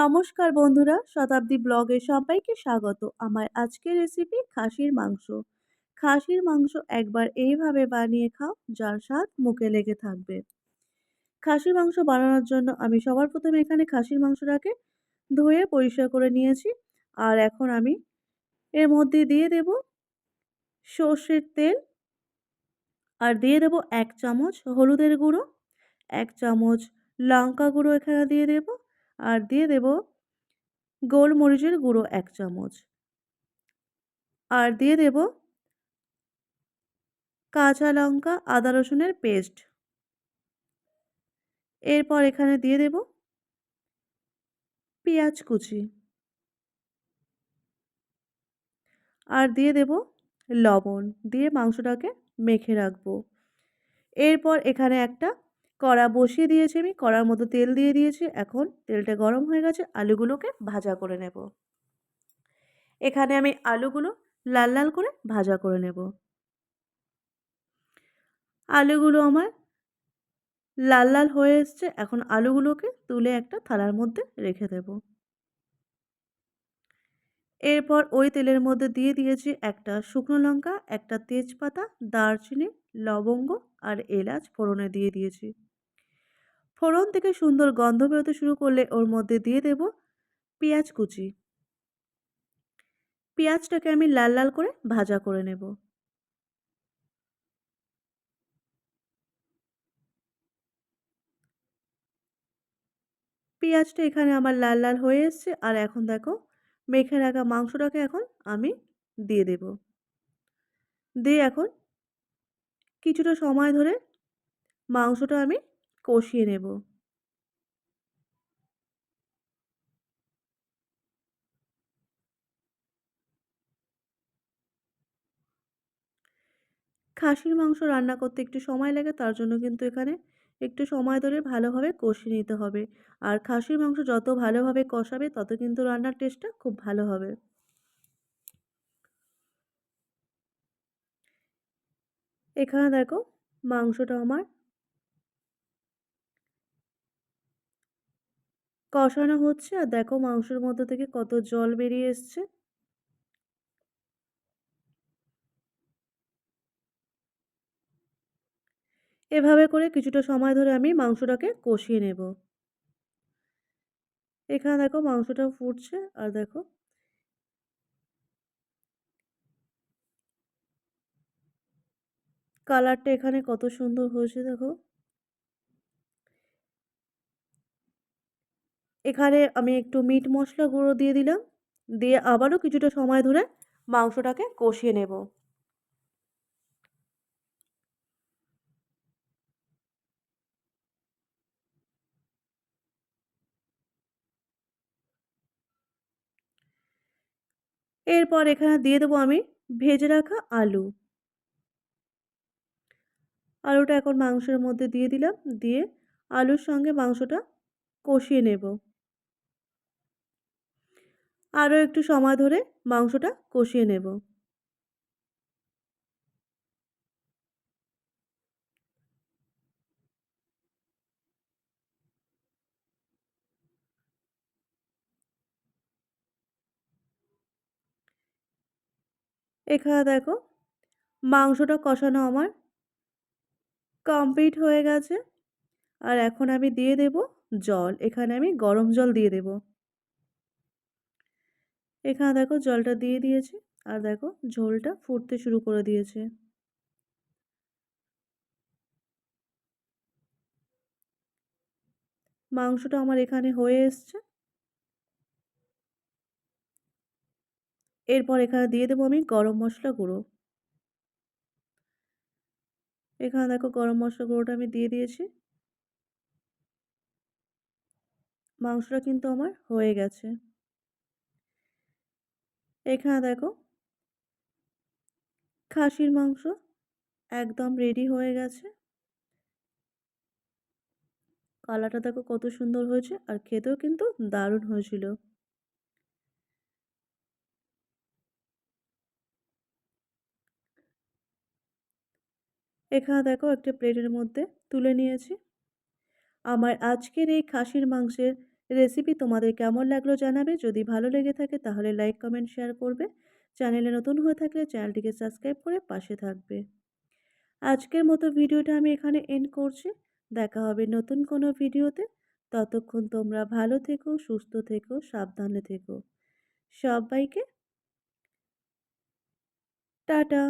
নমস্কার বন্ধুরা, শতাব্দী ব্লগে সবাইকে স্বাগত। আমার আজকের রেসিপি খাসির মাংস। খাসির মাংস একবার এইভাবে বানিয়ে খাও, যার স্বাদ মুখে লেগে থাকবে। খাসির মাংস বানানোর জন্য আমি সবার প্রথমে এখানে খাসির মাংসটাকে ধুয়ে পরিষ্কার করে নিয়েছি। আর এখন আমি এর মধ্যে দিয়ে দেব সর্ষের তেল। আর দিয়ে দেব এক চামচ হলুদের গুঁড়ো, এক চামচ লঙ্কা গুঁড়ো এখানে দিয়ে দেব। আর দিয়ে দেব গোলমরিচের গুঁড়ো এক চামচ। আর দিয়ে দেব কাঁচা লঙ্কা, আদা রসুনের পেস্ট। এরপর এখানে দিয়ে দেব পেঁয়াজ কুচি। আর দিয়ে দেব লবণ, দিয়ে মাংসটাকে মেখে রাখব। এরপর এখানে একটা কড়া বসিয়ে দিয়েছি আমি, কড়ার মতো তেল দিয়ে দিয়েছি। এখন তেলটা গরম হয়ে গেছে, আলুগুলোকে ভাজা করে নেব। এখানে আমি আলুগুলো লাল লাল করে ভাজা করে নেব। আলুগুলো আমার লাল লাল হয়ে এসছে, এখন আলুগুলোকে তুলে একটা থালার মধ্যে রেখে দেব। এরপর ওই তেলের মধ্যে দিয়ে দিয়েছি একটা শুকনো লঙ্কা, একটা তেজপাতা, দারচিনি, লবঙ্গ আর এলাচ ফোড়নে দিয়ে দিয়েছি। ফোড়ন থেকে সুন্দর গন্ধ বেরোতে শুরু করলে ওর মধ্যে দিয়ে দেব পেঁয়াজ কুচি। পেঁয়াজটাকে আমি লাল লাল করে ভাজা করে নেব। পেঁয়াজটা এখানে আমার লাল লাল হয়ে এসছে আর এখন দেখো মেখে রাখা মাংসটাকে এখন আমি দিয়ে দেব। দিয়ে এখন কিছুটা সময় ধরে মাংসটা আমি কষিয়ে নেব। খাসির মাংস রান্না করতে একটু সময় লাগে, তার জন্য কিন্তু এখানে একটু সময় ধরে ভালোভাবে কষিয়ে নিতে হবে। আর খাসির মাংস যত ভালোভাবে কষাবে, তত কিন্তু রান্নার টেস্টটা খুব ভালো হবে। এখানে দেখো মাংসটা আমার কষানো হচ্ছে আর দেখো মাংসের মধ্যে থেকে কত জল বেরিয়ে এসছে। এভাবে করে কিছুটা সময় ধরে আমি মাংসটাকে কষিয়ে নেব। এখানে দেখো মাংসটা ফুটছে আর দেখো কালারটা এখানে কত সুন্দর হয়েছে দেখো। এখানে আমি একটু মিট মশলা গুঁড়ো দিয়ে দিলাম। দিয়ে আবারও কিছুটা সময় ধরে মাংসটাকে কষিয়ে নেব। এরপর এখানে দিয়ে দেবো আমি ভেজে রাখা আলু। আলুটা এখন মাংসের মধ্যে দিয়ে দিলাম। দিয়ে আলুর সঙ্গে মাংসটা কষিয়ে নেব। আরও একটু সময় ধরে মাংসটা কষিয়ে নেব। এখানে দেখো, মাংসটা কষানো আমার কমপ্লিট হয়ে গেছে। আর এখন আমি দিয়ে দেব জল। এখানে আমি গরম জল দিয়ে দেব। এখানে দেখো জলটা দিয়ে দিয়েছি, আর দেখো ঝোলটা ফুটতে শুরু করে দিয়েছে। মাংসটা আমার এখানে হয়ে এসছে। এরপর এখানে দিয়ে দেবো আমি গরম মশলা গুঁড়ো। এখানে দেখো গরম মশলা গুঁড়োটা আমি দিয়ে দিয়েছি। মাংসটা কিন্তু আমার হয়ে গেছে। এখানে দেখো। খাসির মাংস একদম রেডি হয়ে গেছে। কালারটা দেখো কত সুন্দর হয়েছে আর খেতেও কিন্তু দারুণ হয়েছিল। এখানে দেখো একটা প্লেটের মধ্যে তুলে নিয়েছি। আমার আজকের এই খাসির মাংসের রেসিপি তোমাদের কেমন লাগল জানাবে? যদি ভালো লেগে থাকে তাহলে লাইক, কমেন্ট, শেয়ার করবে। চ্যানেলে নতুন হয়ে থাকলে চ্যানেলটিকে সাবস্ক্রাইব করে পাশে থাকবে। আজকের মতো ভিডিওটা আমি এখানে এন্ড করছি। দেখা হবে নতুন কোনো ভিডিওতে। ততক্ষণ তোমরা ভালো থেকো, সুস্থ থেকো, সাবধানে থেকো। সবাইকে টাটা।